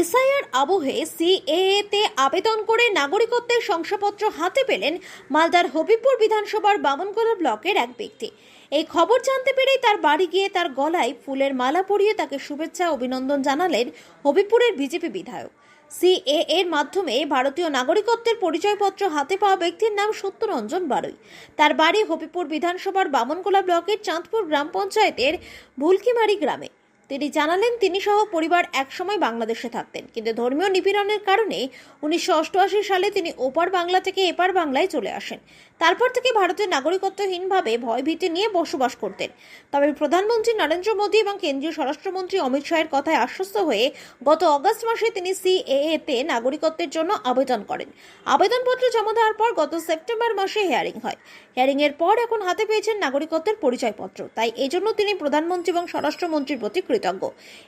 SIR আবহে CAA তে আবেদন করে নাগরিকত্বের শংসাপত্র হাতে পেলেন মালদার হবিবপুর বিধানসভার বামনগোলা ব্লকের এক ব্যক্তি। এই খবর জানতে পেরেই তার বাড়ি গিয়ে তার গলায় ফুলের মালা পরিয়ে তাকে শুভেচ্ছা অভিনন্দন জানালেন হবিবপুরের বিজেপি বিধায়ক। সিএ এর মাধ্যমে ভারতীয় নাগরিকত্বের পরিচয়পত্র হাতে পাওয়া ব্যক্তির নাম সত্যরঞ্জন বারুই। তার বাড়ি হবিপুর বিধানসভার বামনগোলা ব্লকের চাঁদপুর গ্রাম পঞ্চায়েতের ভুলকিমারি গ্রামে। তিনি জানালেন তিনি সহ পরিবার একসময় বাংলাদেশে থাকতেন। কিন্তু ধর্মীয় নিপীড়নের কারণে উনিশশো অষ্টআশি সালে তিনি ওপার বাংলা থেকে এপার বাংলায় চলে আসেন। তারপর থেকে ভারতের নাগরিকত্বহীনভাবে ভয়ভীতি নিয়ে বসবাস করতেন। তবে প্রধানমন্ত্রী নরেন্দ্র মোদী এবং কেন্দ্রীয় স্বরাষ্ট্রমন্ত্রী অমিত শাহের কথায় আশ্বস্ত হয়ে গত অগস্ট মাসে তিনি সিএএ তে নাগরিকত্বের জন্য আবেদন করেন। আবেদনপত্র জমা দেওয়ার পর গত সেপ্টেম্বর মাসে হেয়ারিং হয়। হিয়ারিং এর পর এখন হাতে পেয়েছেন নাগরিকত্বের পরিচয়পত্র। তাই এজন্য তিনি প্রধানমন্ত্রী এবং স্বরাষ্ট্রমন্ত্রীর প্রতি কৃতজ্ঞ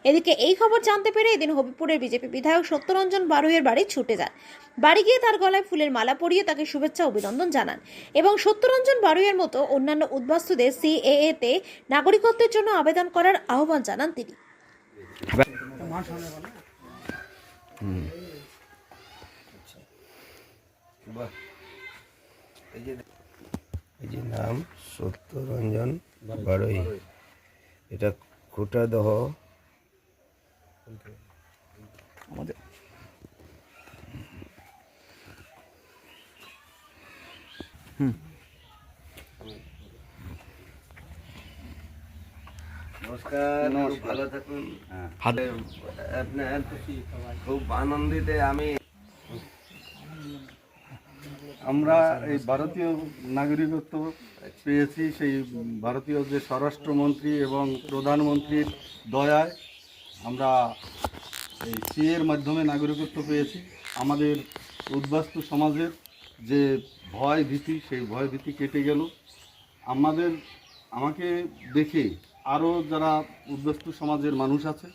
এদিকে এই খবর জানতে পেরে এদিন হবিপুরের বিজেপি বিধায়ক সত্যরঞ্জন বারুইয়ের বাড়ি ছুটে যান। বাড়ি গিয়ে তার গলায় ফুলের মালা পরিয়ে তাকে শুভেচ্ছা অভিনন্দন জানান। এবং সত্যরঞ্জন বারুইয়ের মতো অন্যান্য উদ্বাস্তুদের সিএএ তে নাগরিকত্বের জন্য আবেদন করার আহ্বান জানান তিনি। এই যে নাম সত্যরঞ্জন বারোই। এটা খোটাদহ আমাদের। নমস্কার ভালো থাকুন। খুব আনন্দিতে আমি আমরা এই ভারতীয় নাগরিকত্ব পেয়েছি, সেই ভারতীয় যে স্বরাষ্ট্রমন্ত্রী এবং প্রধানমন্ত্রীর দয়ায় আমরা এই সিএর মাধ্যমে নাগরিকত্ব পেয়েছি। আমাদের উদ্বাস্তু সমাজের যে ভয় ভীতি, সেই ভয় ভীতি কেটে গেল। আমাদের, আমাকে দেখে আরও যারা উদ্বাস্তু সমাজের মানুষ আছে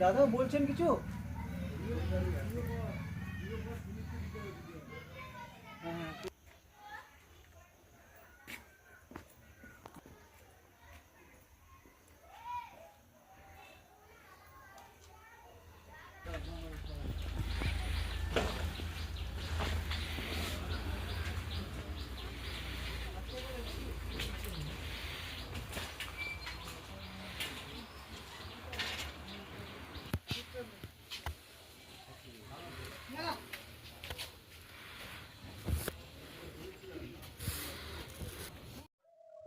দাদা বলছেন কিছু?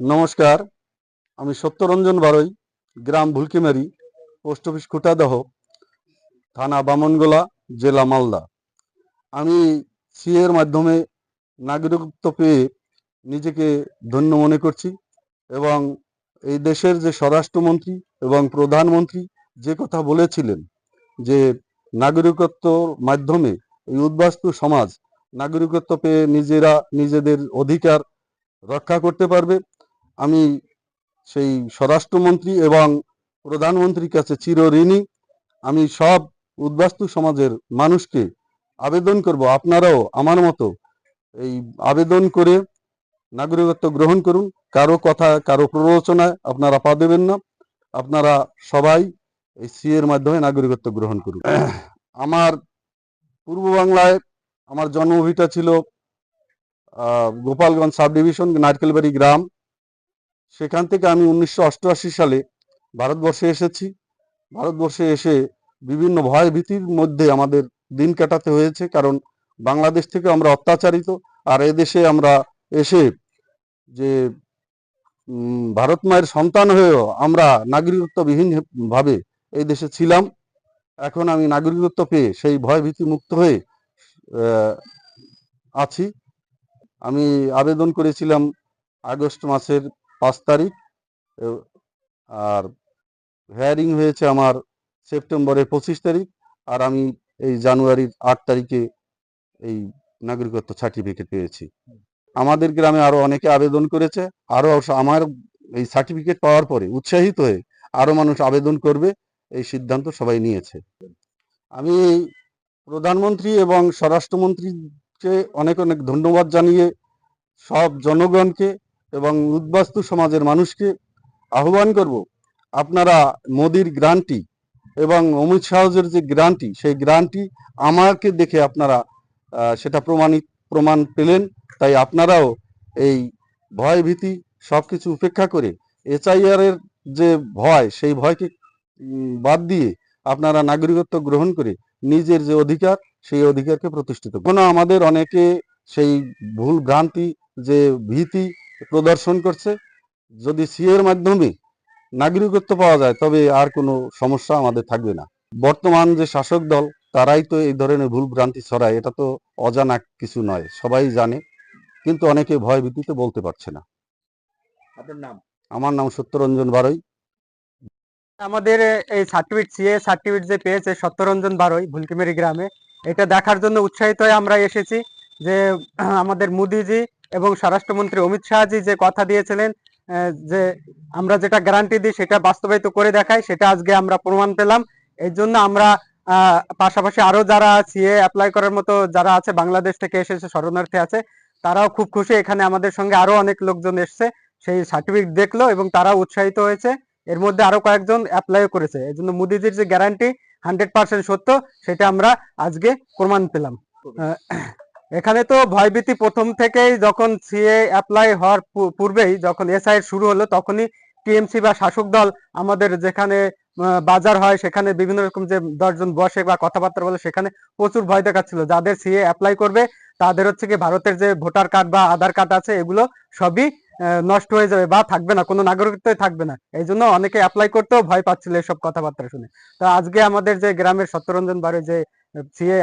নমস্কার, আমি সত্যরঞ্জন বারই, গ্রাম ভুলকিমারি, পোস্ট অফিস খুটাদহ, থানা বামনগোলা, জেলা মালদা। আমি সিএর মাধ্যমে নাগরিকত্ব পেয়ে নিজেকে ধন্য মনে করছি এবং এই দেশের যে স্বরাষ্ট্রমন্ত্রী এবং প্রধানমন্ত্রী যে কথা বলেছিলেন যে নাগরিকত্বর মাধ্যমে এই উদ্বাস্তু সমাজ নাগরিকত্ব পেয়ে নিজেরা নিজেদের অধিকার রক্ষা করতে পারবে আমি সেই স্বরাষ্ট্রমন্ত্রী এবং প্রধানমন্ত্রীর কাছে চিরঋণী আমি সব উদ্বাস্তু সমাজের মানুষকে আবেদন করব। আপনারাও আমার মতো এই আবেদন করে নাগরিকত্ব গ্রহণ করুন। কারও কথা, কারও প্ররোচনায় আপনারা পা দেবেন না। আপনারা সবাই এই সি এর মাধ্যমে নাগরিকত্ব গ্রহণ করুন। আমার পূর্ব বাংলায় আমার জন্মভিটা ছিল গোপালগঞ্জ সাব ডিভিশন, নারকেলবাড়ি গ্রাম। সেখান থেকে আমি উনিশশো অষ্টআশি সালে ভারতবর্ষে এসেছি। ভারতবর্ষে এসে বিভিন্ন ভয় ভীতির মধ্যে আমাদের দিন কাটাতে হয়েছে, কারণ বাংলাদেশ থেকে আমরা অত্যাচারিত, আর এদেশে আমরা এসে যে ভারত মায়ের সন্তান হয়েও আমরা নাগরিকত্ববিহীনভাবে ভাবে এই দেশে ছিলাম। এখন আমি নাগরিকত্ব পেয়ে সেই ভয় ভীতি মুক্ত হয়ে আছি। আমি আবেদন করেছিলাম আগস্ট মাসের পাঁচ তারিখ আর হেয়ারিং হয়েছে আমার সেপ্টেম্বরের পঁচিশ তারিখ, আর আমি এই জানুয়ারির আট তারিখে এই নাগরিকত্ব সার্টিফিকেট পেয়েছি। আমাদের গ্রামে আরও অনেকে আবেদন করেছে, আরও আমার এই সার্টিফিকেট পাওয়ার পরে উৎসাহিত হয়ে আরও মানুষ আবেদন করবে, এই সিদ্ধান্ত সবাই নিয়েছে। আমি প্রধানমন্ত্রী এবং স্বরাষ্ট্রমন্ত্রীকে অনেক অনেক ধন্যবাদ জানিয়ে সব জনগণকে এবং উদ্বাস্তু সমাজের মানুষকে আহ্বান করব, আপনারা মোদির গ্রান্টি এবং অমিত শাহজের যে গ্রান্টি, সেই গ্রান্টি আমাকে দেখে আপনারা সেটা প্রমাণিত, প্রমাণ পেলেন। তাই আপনারাও এই ভয় ভীতি সব কিছু উপেক্ষা করে এর যে ভয়, সেই ভয়কে বাদ দিয়ে আপনারা নাগরিকত্ব গ্রহণ করে নিজের যে অধিকার, সেই অধিকারকে প্রতিষ্ঠিত কোনো আমাদের অনেকে সেই ভুল ভ্রান্তি, যে ভীতি প্রদর্শন করছে। যদি সিএর মাধ্যমে নাগরিকত্ব পাওয়া যায় তবে আর কোনো সমস্যা আমাদের থাকবে না। বর্তমান যে শাসক দল তারাই তো এই ধরনের ভুল ভ্রান্তি ছড়ায়। এটা তো অজানা কিছু নয় সবাই জানে। কিন্তু অনেকে ভয় ভীতিতে বলতে পারছে না। আপনার নাম? আমার নাম সত্যরঞ্জন বারই। আমাদের এই সার্টিফিকেট সিএ সার্টিফিকেট যে পেয়েছে সত্যরঞ্জন বারোই ভুলকিমেরি গ্রামে এটা দেখার জন্য উৎসাহিত হয়ে আমরা এসেছি যে আমাদের মোদিজি এবং স্বরাষ্ট্রমন্ত্রী অমিত শাহজি যে কথা দিয়েছিলেন যে আমরা যেটা গ্যারান্টি দিই সেটা বাস্তবায়িত করে দেখাই সেটা আজকে আমরা প্রমাণ পেলাম। এই জন্য আমরা পাশাপাশি আরও যারা সিএ অ্যাপ্লাই করার মতো যারা আছে, বাংলাদেশ থেকে এসেছে, শরণার্থী আছে, তারাও খুব খুশি। এখানে আমাদের সঙ্গে আরও অনেক লোকজন এসছে, সেই সার্টিফিকেট দেখল এবং তারা উৎসাহিত হয়েছে। এর মধ্যে আরও কয়েকজন অ্যাপ্লাইও করেছে। এই জন্য মোদিজির যে গ্যারান্টি হান্ড্রেড পার্সেন্ট সত্য, সেটা আমরা আজকে প্রমাণ পেলাম। এখানে তো ভয়ভীতি প্রথম থেকেই যখন সিএ অ্যাপ্লাই হওয়ার পূর্বেই যখন এসআই শুরু হলো, তখনই টিএমসি বা শাসক দল আমাদের যেখানে বাজার হয়, সেখানে বিভিন্ন রকম যে দশজন বসে বা কথাবার্তা বলে, সেখানে প্রচুর ভয় দেখাচ্ছিল। যাদের সিএ অ্যাপ্লাই করবে, তাদের হচ্ছে কি ভারতের যে ভোটার কার্ড বা আধার কার্ড আছে, এগুলো সবই নষ্ট হয়ে যাবে বা থাকবে না, কোনো নাগরিকত্বই থাকবে না। এই জন্য অনেকে অ্যাপ্লাই করতেও ভয় পাচ্ছিল এসব কথাবার্তা শুনে। তো আজকে আমাদের যে গ্রামের সত্যরঞ্জন বাড়ি যে সিএ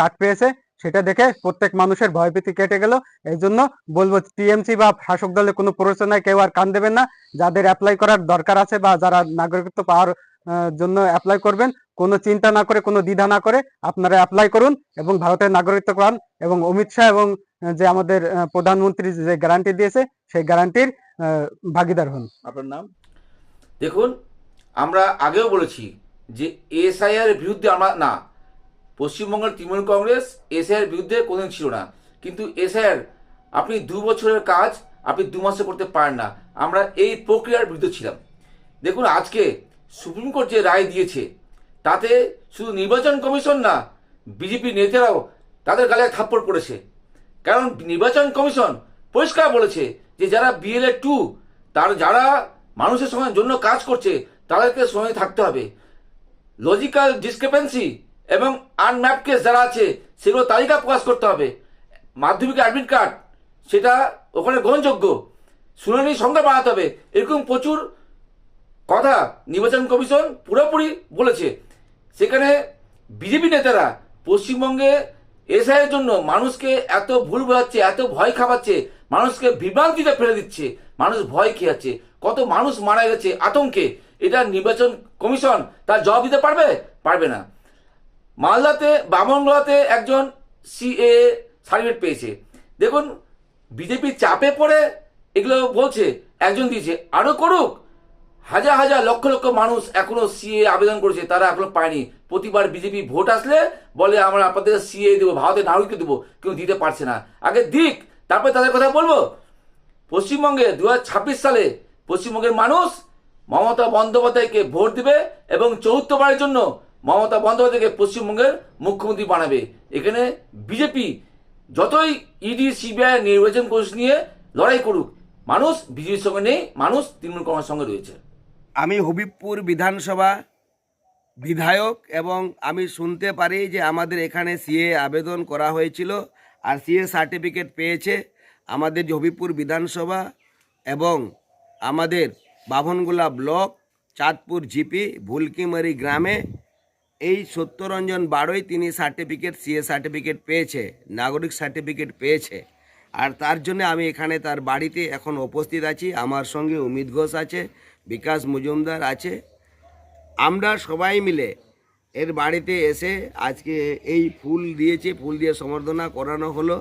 কার্ড পেয়েছে সেটা দেখে প্রত্যেক মানুষের ভয়ভীতি কেটে গেল। এই জন্য বলব, টিএমসি বা শাসক দলের কোনো প্ররোচনায় কেউ আর কান দেবেন না। যাদের অ্যাপ্লাই করার দরকার আছে বা যারা নাগরিকত্ব পাওয়ার জন্য অ্যাপ্লাই করবেন, কোনো চিন্তা না করে, কোনো দ্বিধা না করে আপনারা অ্যাপ্লাই করুন এবং ভারতের নাগরিকত্ব পান এবং অমিত শাহ এবং যে আমাদের প্রধানমন্ত্রী যে গ্যারান্টি দিয়েছে, সেই গ্যারান্টির ভাগিদার হন। আপনার নাম? দেখুন, আমরা আগেও বলেছি যে এসআইআর বিরুদ্ধে আমরা, না পশ্চিমবঙ্গের তৃণমূল কংগ্রেস এসআইআর বিরুদ্ধে কোনোদিন ছিল না। কিন্তু এসআইআর আপনি দু বছরের কাজ, আপনি দু মাসে করতে পারেন না। আমরা এই প্রক্রিয়ার বিরুদ্ধে ছিলাম। দেখুন, আজকে সুপ্রিম কোর্ট যে রায় দিয়েছে, তাতে শুধু নির্বাচন কমিশন না, বিজেপি নেতারাও তাদের গালে থাপ্পড় পড়েছে। কারণ নির্বাচন কমিশন পরিষ্কার বলেছে যে যারা বিএলএ টু তার যারা মানুষের সঙ্গে জন্য কাজ করছে, তাদেরকে সঙ্গে থাকতে হবে। লজিক্যাল ডিসক্রিপেন্সি এবং আনম্যাপ কেস যারা আছে, সেগুলো তালিকা প্রকাশ করতে হবে। মাধ্যমিক অ্যাডমিট কার্ড সেটা ওখানে গ্রহণযোগ্য। শুনানি সংখ্যা বাড়াতে হবে। এরকম প্রচুর কথা নির্বাচন কমিশন পুরোপুরি বলেছে। সেখানে বিজেপি নেতারা পশ্চিমবঙ্গে এসআইয়ের জন্য মানুষকে এত ভুল বোঝাচ্ছে, এত ভয় খাওয়াচ্ছে, মানুষকে বিভ্রান্তিতে ফেলে দিচ্ছে, মানুষ ভয় খেয়ে যাচ্ছে কত মানুষ মারা গেছে, আতঙ্কে। এটা নির্বাচন কমিশন তার জবাব দিতে পারবে? পারবে না। মালদাতে বামনগোলাতে একজন সিএ সার্টিফিকেট পেয়েছে। দেখুন বিজেপির চাপে পড়ে এগুলো বলছে, একজন দিয়েছে, আরও করুক। হাজার হাজার লক্ষ লক্ষ মানুষ এখনও সিএ আবেদন করেছে, তারা এখনও পায়নি। প্রতিবার বিজেপি ভোট আসলে বলে, আমরা আপনাদের সিএ দেবো, ভারতের নাগরিককে দেবো। কেউ দিতে পারছে না। আগে দিক, তারপরে তাদের কথা বলব। পশ্চিমবঙ্গে দু হাজার ছাব্বিশ সালে পশ্চিমবঙ্গের মানুষ মমতা বন্দ্যোপাধ্যায়কে ভোট দিবে এবং চৌথবারের জন্য মমতা বন্দ্যোপাধ্যায়কে পশ্চিমবঙ্গের মুখ্যমন্ত্রী বানাবে। এখানে বিজেপি যতই ইডি সিবিআই নির্বাচন কোষ নিয়ে লড়াই করুক, মানুষ বিজেপির সঙ্গে নেই, মানুষ তৃণমূল কংগ্রেসের সঙ্গে রয়েছে। আমি হবিবপুর বিধানসভা বিধায়ক এবং আমি শুনতে পারি যে আমাদের এখানে সিএ আবেদন করা হয়েছিল আর সিএ সার্টিফিকেট পেয়েছে আমাদের হবিবপুর বিধানসভা এবং আমাদের বাভনগোলা ব্লক চাঁদপুর জিপি ভুলকিমারি গ্রামে এই সত্যরঞ্জন বারোই তিনি সার্টিফিকেট সিএ সার্টিফিকেট পেয়েছে, নাগরিক সার্টিফিকেট পেয়েছে। আর তার জন্য আমি এখানে তার বাড়িতে এখন উপস্থিত আছি। আমার সঙ্গে অমিত ঘোষ আছে, বিকাশ মজুমদার আছে। আমরা সবাই মিলে এর বাড়িতে এসে আজকে এই ফুল দিয়েছে, ফুল দিয়ে সম্বর্ধনা করানো হলো,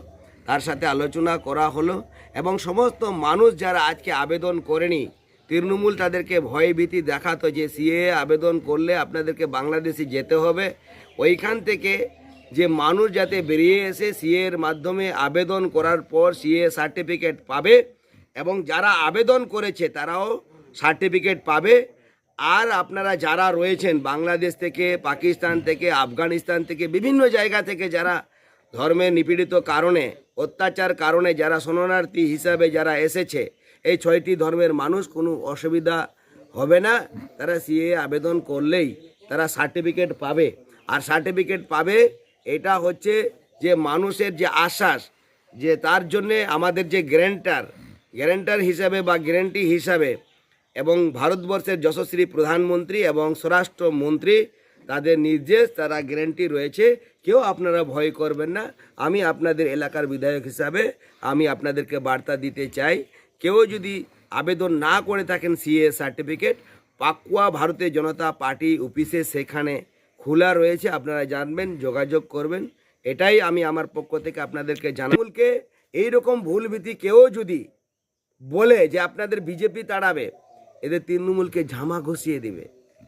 তার সাথে আলোচনা করা হলো এবং সমস্ত মানুষ যারা আজকে আবেদন করেনি তৃণমূল তাদেরকে ভয় ভীতি দেখাতো যে সিএ আবেদন করলে আপনাদেরকে বাংলাদেশে যেতে হবে। ওইখান থেকে যে মানুষ যাতে বেরিয়ে এসে সিএর মাধ্যমে আবেদন করার পর সিএ সার্টিফিকেট পাবে এবং যারা আবেদন করেছে তারাও সার্টিফিকেট পাবে। আর আপনারা যারা রয়েছেন বাংলাদেশ থেকে, পাকিস্তান থেকে, আফগানিস্তান থেকে, বিভিন্ন জায়গা থেকে যারা ধর্মে নিপীড়িত কারণে, অত্যাচার কারণে যারা শরণার্থী হিসাবে যারা এসেছে এই ছয়টি ধর্মের মানুষ কোনো অসুবিধা হবে না। তারা সিএ আবেদন করলেই তারা সার্টিফিকেট পাবে। আর সার্টিফিকেট পাবে, এটা হচ্ছে যে মানুষের যে আশ্বাস, যে তার জন্যে আমাদের যে গ্যারেন্টার গ্যারেন্টার হিসাবে বা গ্যারেন্টি হিসাবে এবং ভারতবর্ষের যশস্বী প্রধানমন্ত্রী এবং স্বরাষ্ট্রমন্ত্রী, তাদের নির্দেশ, তারা গ্যারেন্টি রয়েছে। কেউ আপনারা ভয় করবেন না। আমি আপনাদের এলাকার বিধায়ক হিসাবে আমি আপনাদেরকে বার্তা দিতে চাই কেউ যদি আবেদন না করে থাকেন সিএ সার্টিফিকেট, পাকুয়া ভারতের জনতা পার্টি অফিসে সেখানে খোলা রয়েছে, আপনারা জানবেন, যোগাযোগ করবেন। এটাই আমি আমার পক্ষ থেকে আপনাদেরকে জানাবুলকে এইরকম ভুলভীতি কেউ যদি বলে যে আপনাদের বিজেপি তাড়াবে, এদের তৃণমূলকে ঝামা ঘষিয়ে দিবে।